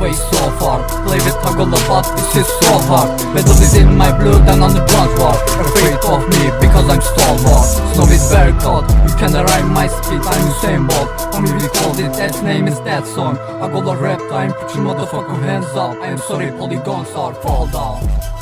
way so far. Play with Tagola but this is so hard. Metal is in my blood and on the blood war. Afraid of me because I'm stalwart. Snow is very cold, you can rhyme my speed I'm Usain Bolt, homie we called it that name is that song. I go to rap time, put your motherfucking hands up. I am sorry polygons are fall down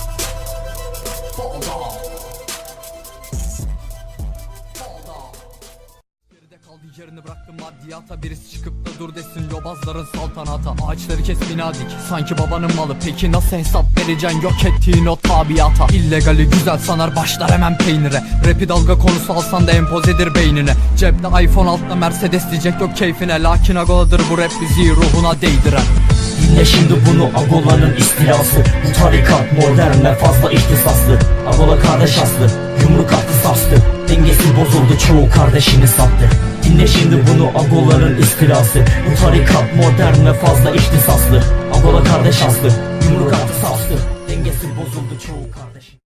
Kaldı yerini bıraktım maddiyata Birisi çıkıp da dur desin. Yobazların saltanata Ağaçları kes bina dik. Sanki babanın malı Peki nasıl hesap vereceksin? Yok ettiğin o tabiata. İllegali güzel sanar başlar hemen peynire. Rapi dalga konusu alsan da empozedir beynine. Cepte iPhone altta Mercedes diyecek yok keyfine. Lakin agoladır bu rap bizi ruhuna değdiren. Dinle şimdi bunu Agola'nın istilası. Bu tarikat modern ve fazla ihtisaslı. Agola kardeş aslı Yumruk attı sarstı. Dengesi bozuldu çoğu kardeşini sattı Dinle şimdi bunu Agola'nın istilası. Bu tarikat modern ve fazla ihtisaslı. Agola kardeş aslı Yumruk attı sarstı Dengesi bozuldu çoğu kardeşini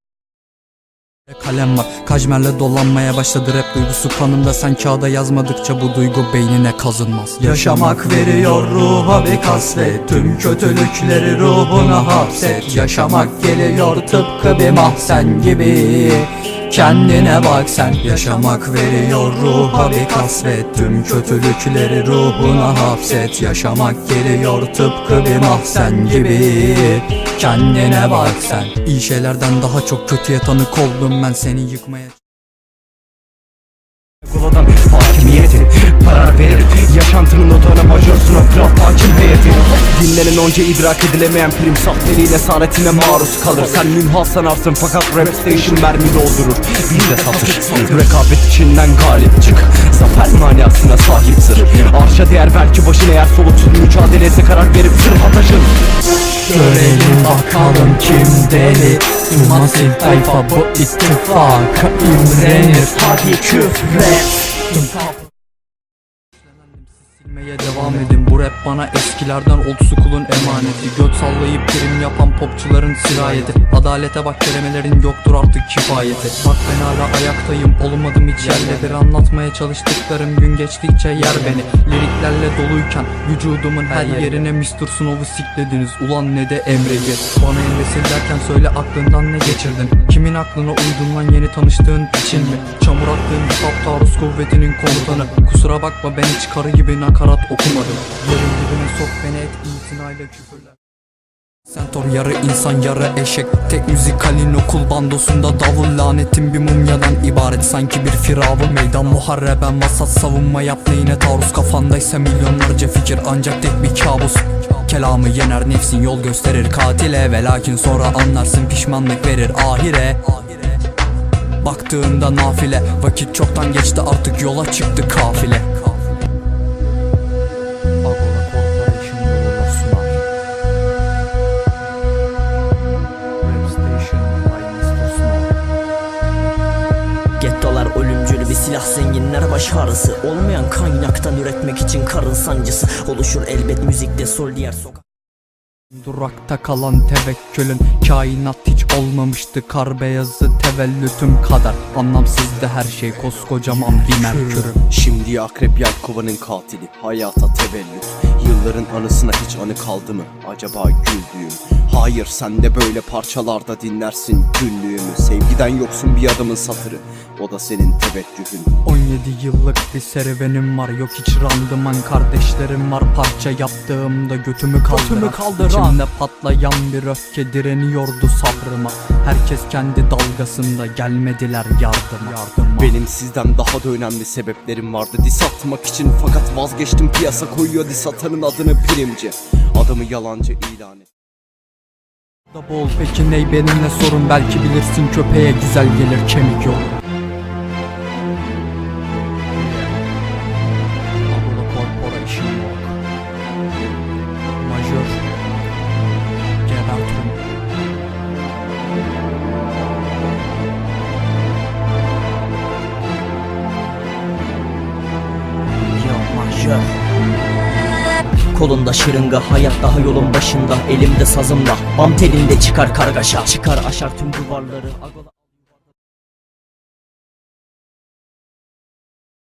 Kalem var Kajmerle dolanmaya başladı rap duygusu. Kanımda Sen kağıda yazmadıkça bu duygu beynine kazınmaz. Yaşamak veriyor ruha bir kasvet. Tüm kötülükleri ruhuna hapset. Yaşamak geliyor tıpkı bir mahzen gibi Kendine bak sen Yaşamak veriyor ruha bir kasvet. Tüm kötülükleri ruhuna hapset Yaşamak geliyor tıpkı bir mahzen gibi. Kendine bak sen İyi şeylerden daha çok kötüye tanık oldum ben seni yıkmaya. Kuladan hakimiyeti karar verir. Yaşantının odağına majörsün o kral hakim heyeti. Dinlenen onca idrak edilemeyen prim sahteliğin esaretine maruz kalır. Sen münhal sanarsın fakat rap station mermi doldurur. Bir de satır. Rekabet içinden galip çık. Zafer manasına sahipsir Arşa değer belki başın eğer soluksuz mücadele etse karar verip zırha taşın Görelim bakalım kim deli. Asil tayfa bu ittifaka imrenir. Hadi küfret Tüm Silmeye devam edin bu rap bana eskilerden old school'un emaneti. Göt sallayıp prim yapan popçuların sirayeti. Adalete bak kelimelerin yoktur artık kifayeti. Bak ben hala ayaktayım olmadım hiç yerle bir. Anlatmaya çalıştıklarım gün geçtikçe yer beni. Liriklerle doluyken vücudumun her yerine Mr. Snow'u siklediniz. Ulan ne de Emre'yi Bana emresil derken söyle aklından ne geçirdin? Kimin aklına uydun lan yeni tanıştığın için mi? Çamur attığın hip taarruz kuvvetinin komutanı. Kusura bakma ben hiç karı gibi nakarat okumadım. Yerin dibine sok beni et itinayla küfürler. Sentor yarı insan yarı eşek. Tek müzikalin okul bandosunda davul lanetin bir mumyadan ibaret. Sanki bir firavun meydan muharreben vasat savunma yap neyine taarruz Kafandaysa milyonlarca fikir ancak tek bir kabus. Kelamı yener nefsin yol gösterir katile Ve lakin sonra anlarsın pişmanlık verir ahire. Baktığında nafile Vakit çoktan geçti artık yola çıktı kafile Gettolar ölümcül bir silah zenginler baş ağrısı. Olmayan kaynaktan üretmek için karın sancısı. Oluşur elbet müzikte sol diğer sokak. Durakta kalan tevekkülün Kainat hiç olmamıştı. Kar beyazı tevellütüm kadar Anlamsızdı her şey. Koskocaman bir merkürüm. Şimdi akrep Yelkova'nın katili. Hayata tevellüt. Yılların anısına hiç anı kaldı mı? Acaba güldüğüm Hayır sen de böyle parçalarda dinlersin günlüğümü Sevgiden yoksun bir adamın satırı O da senin teveccühün. 17 yıllık bir serüvenim var. Yok hiç randıman kardeşlerim var. Parça yaptığımda götümü kaldıran Götümü kaldıran. İçimde patlayan bir öfke direniyordu sabrıma. Herkes kendi dalgasında gelmediler yardıma, yardıma. Benim sizden daha da önemli sebeplerim vardı. Dis atmak için fakat vazgeçtim. Piyasa koyuyor dis atanın adını primci Adamı yalancı ilan et. Da bol. Peki ney benimle sorun? Belki bilirsin köpeğe güzel gelir kemik yok Kolunda şırınga hayat daha yolun başında Elimde sazımla Bam telinde çıkar kargaşa. Çıkar aşar tüm duvarları